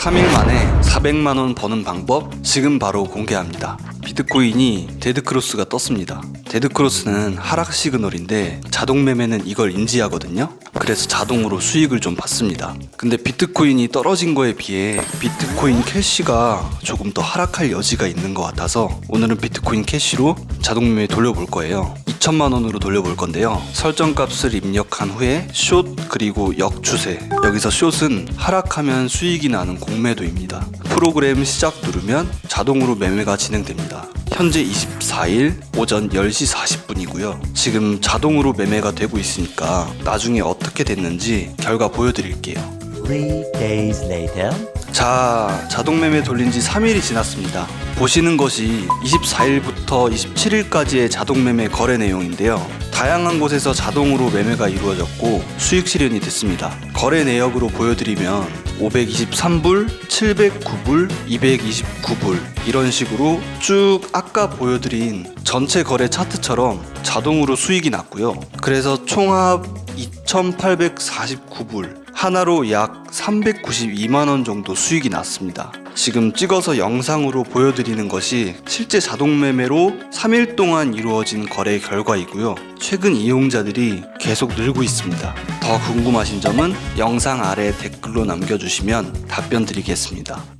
3일 만에 400만원 버는 방법 지금 바로 공개합니다. 비트코인이 데드크로스가 떴습니다. 데드크로스는 하락 시그널인데 자동 매매는 이걸 인지하거든요. 그래서 자동으로 수익을 좀 받습니다. 근데 비트코인이 떨어진 거에 비해 비트코인 캐시가 조금 더 하락할 여지가 있는 것 같아서 오늘은 비트코인 캐시로 자동 매매 돌려볼 거예요. 2천만 원으로 돌려볼 건데요. 설정 값을 입력한 후에 숏 그리고 역추세. 여기서 숏은 하락하면 수익이 나는 공매도입니다. 프로그램 시작 누르면 자동으로 매매가 진행됩니다. 현재 24일 오전 10시 40분이고요. 지금 자동으로 매매가 되고 있으니까 나중에 어떻게 됐는지 결과 보여드릴게요. Three days later. 자, 자동 매매 돌린 지 3일이 지났습니다. 보시는 것이 24일부터 27일까지의 자동 매매 거래 내용인데요. 다양한 곳에서 자동으로 매매가 이루어졌고 수익 실현이 됐습니다. 거래 내역으로 보여드리면 523불, 709불, 229불 이런 식으로 쭉 아까 보여드린 전체 거래 차트처럼 자동으로 수익이 났고요. 그래서 총합 2,849불 하나로 약 392만 원 정도 수익이 났습니다. 지금 찍어서 영상으로 보여드리는 것이 실제 자동 매매로 3일 동안 이루어진 거래 결과이고요. 최근 이용자들이 계속 늘고 있습니다. 더 궁금하신 점은 영상 아래 댓글로 남겨주시면 답변 드리겠습니다.